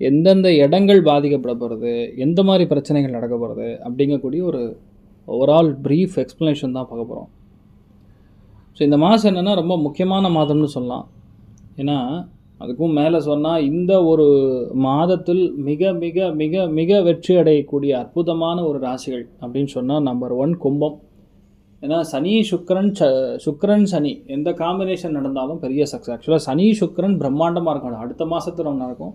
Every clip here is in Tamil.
எந்தெந்த இடங்கள் பாதிக்கப்பட போகிறது எந்த மாதிரி பிரச்சனைகள் நடக்க போகிறது அப்படிங்கக்கூடிய ஒரு ஓவரால் ப்ரீஃப் எக்ஸ்ப்ளனேஷன் தான் பார்க்க போகிறோம் ஸோ இந்த மாதம் என்னென்னா ரொம்ப முக்கியமான மாதம்னு சொல்லலாம். ஏன்னா அதுக்கும் மேலே சொன்னால் இந்த ஒரு மாதத்தில் மிக மிக மிக மிக வெற்றி அடையக்கூடிய அற்புதமான ஒரு ராசிகள் அப்படின்னு சொன்னால் நம்பர் ஒன் கும்பம். ஏன்னா சனி சுக்கரன் ச சுக்கரன் சனி எந்த காம்பினேஷன் நடந்தாலும் பெரிய சக்ஸஸ் ஆக்சுவலாக சனி சுக்கரன் பிரம்மாண்டமாக இருக்கும். அடுத்த மாதத்தில் ஒன்று நடக்கும்.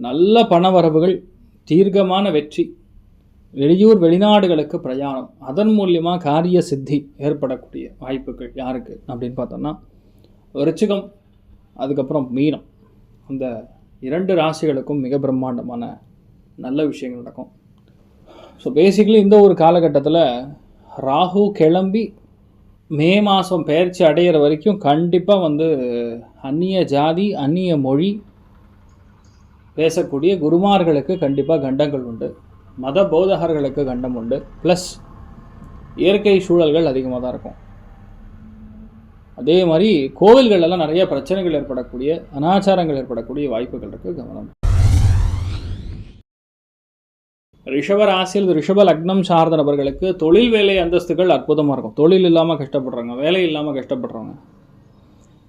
நல்ல பணவரவுகள் தீர்க்கமான வெற்றி வெளியூர் வெளிநாடுகளுக்கு பிரயாணம் அதன் மூலியமாக காரிய சித்தி ஏற்படக்கூடிய வாய்ப்புகள் யாருக்கு அப்படின்னு பார்த்தோம்னா ரிச்சிகம் அதுக்கப்புறம் மீனம். அந்த இரண்டு ராசிகளுக்கும் மிக பிரம்மாண்டமான நல்ல விஷயங்கள் நடக்கும். ஸோ பேசிக்கலி இந்த ஒரு காலகட்டத்தில் ராகு கிளம்பி மே மாதம் பயிற்சி அடையிற வரைக்கும் கண்டிப்பாக வந்து அந்நிய ஜாதி அந்நிய மொழி பேசக்கூடிய குருமார்களுக்கு கண்டிப்பாக கண்டங்கள் உண்டு. மத போதகர்களுக்கு கண்டம் உண்டு. ப்ளஸ் இயற்கை சூழல்கள் அதிகமாக தான் இருக்கும். அதே மாதிரி கோவில்கள் எல்லாம் நிறைய பிரச்சனைகள் ஏற்படக்கூடிய அனாச்சாரங்கள் ஏற்படக்கூடிய வாய்ப்புகள் இருக்குது கவனம். ரிஷப ராசியில் ரிஷப லக்னம் சார்ந்த நபர்களுக்கு தொழில் வேலை அந்தஸ்துகள் அற்புதமாக இருக்கும். தொழில் இல்லாமல் கஷ்டப்படுறாங்க வேலை இல்லாமல் கஷ்டப்படுறவங்க.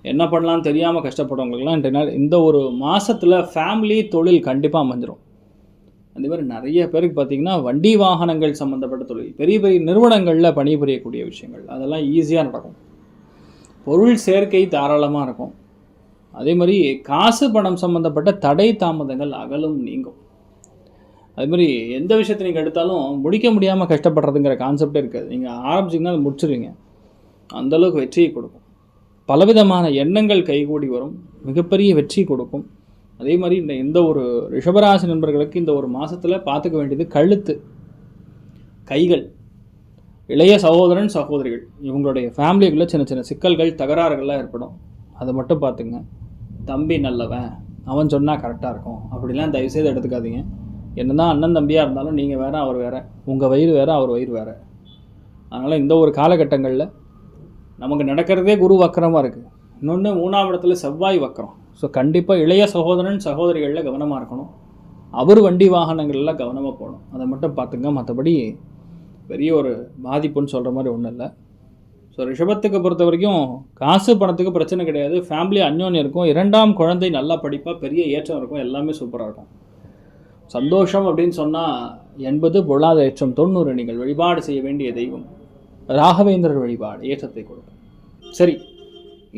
என்ன பண்ணலாம்னு தெரியாமல் கஷ்டப்படுறவங்களுக்குலாம் இந்த இந்த ஒரு மாதத்தில் ஃபேமிலி தொழில் கண்டிப்பாக அமைஞ்சிரும். அதே மாதிரி நிறைய பேருக்கு பார்த்தீங்கன்னா வண்டி வாகனங்கள் சம்மந்தப்பட்ட தொழில் பெரிய பெரிய நிறுவனங்களில் பணிபுரியக்கூடிய விஷயங்கள் அதெல்லாம் ஈஸியாக நடக்கும். பொருள் சேர்க்கை தாராளமாக இருக்கும். அதே மாதிரி காசு பணம் சம்மந்தப்பட்ட தடை தாமதங்கள் அகலும் நீங்கும். அதே மாதிரி எந்த விஷயத்தை நீங்கள் எடுத்தாலும் முடிக்க முடியாமல் கஷ்டப்படுறதுங்கிற கான்செப்டே இருக்காது. நீங்கள் ஆரம்பிச்சிங்கன்னா அதை முடிச்சிருவீங்க. அந்தளவுக்கு வெற்றியை கொடுக்கும். பலவிதமான எண்ணங்கள் கைகூடி வரும். மிகப்பெரிய வெற்றி கொடுக்கும். அதே மாதிரி இந்த இந்த ஒரு ரிஷபராசி நண்பர்களுக்கு இந்த ஒரு மாதத்தில் பார்த்துக்க வேண்டியது கழுத்து. கைகள். இளைய சகோதரன் சகோதரிகள். இவங்களுடைய ஃபேமிலிக்குள்ளே சின்ன சின்ன சிக்கல்கள் தகராறுகள்லாம் ஏற்படும். அதை மட்டும் பார்த்துங்க தம்பி நல்லவன். அவன் சொன்னால் கரெக்டாக இருக்கும். அப்படிலாம் தயவுசெய்து எடுத்துக்காதீங்க. என்ன தான் அண்ணன் தம்பியாக இருந்தாலும் நீங்கள் வேறு அவர் வேறு. உங்கள் வயிறு வேறு அவர் வயிறு வேறு. அதனால் இந்த ஒரு காலகட்டங்களில் நமக்கு நடக்கிறதே குரு வக்கரமாக இருக்குது இன்னொன்று மூணாம் இடத்துல செவ்வாய் வக்கரம். ஸோ கண்டிப்பாக இளைய சகோதரன் சகோதரிகளில் கவனமாக இருக்கணும். அவர் வண்டி வாகனங்கள்லாம் கவனமாக போகணும். அதை மட்டும் பார்த்துங்க. மற்றபடி பெரிய ஒரு பாதிப்புன்னு சொல்கிற மாதிரி ஒன்றும் இல்லை. ஸோ ரிஷபத்துக்கு பொறுத்த வரைக்கும் காசு பணத்துக்கு பிரச்சனை கிடையாது. ஃபேமிலி அந்யோன்யம் இருக்கும். இரண்டாம் குழந்தை நல்லா படிப்பாக பெரிய ஏற்றம் இருக்கும். எல்லாமே சூப்பராக இருக்கும். சந்தோஷம் அப்படின்னு சொன்னால் எண்பது பொருளாத ஏற்றம் தொண்ணூறு நீங்கள் வழிபாடு செய்ய வேண்டிய தெய்வம். ராகவேந்திரர் வழிபாடு ஏற்றத்தை கொடுக்கும். சரி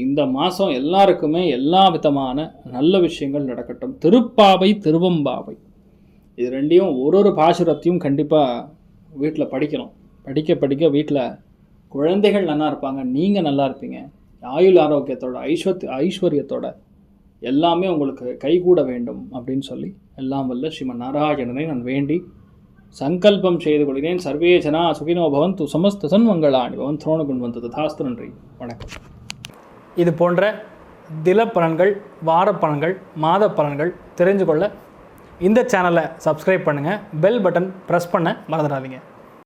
இந்த மாதம் எல்லாருக்குமே எல்லா விதமான நல்ல விஷயங்கள் நடக்கட்டும். திருப்பாவை திருவம்பாவை. இது ரெண்டையும் ஒரு ஒரு பாசுரத்தையும் கண்டிப்பாக வீட்டில் படிக்கணும். படிக்க படிக்க வீட்டில் குழந்தைகள் நல்லா இருப்பாங்க நீங்கள் நல்லா இருப்பீங்க. ஆயுள் ஆரோக்கியத்தோட ஐஸ்வத் ஐஸ்வர்யத்தோட எல்லாமே உங்களுக்கு கைகூட வேண்டும் அப்படின்னு சொல்லி எல்லாம் வல்ல ஸ்ரீமன் நாராயணனை நான் வேண்டி சங்கல்பம் செய்து கொள்கிறேன். சர்வே ஜனா சுகினோ பவந்து சமஸ்த சன்மங்களாணி பவன் துரோணகுண் வந்து ததாஸ்து நன்றி. வணக்கம். இது போன்ற தில வாரப்பலன்கள் மாதப்பலன்கள் மாத பலன்கள் தெரிஞ்சு கொள்ள இந்த சேனலை சப்ஸ்கிரைப் பண்ணுங்கள் பெல் பட்டன் ப்ரெஸ் பண்ண மறந்துடாதீங்க.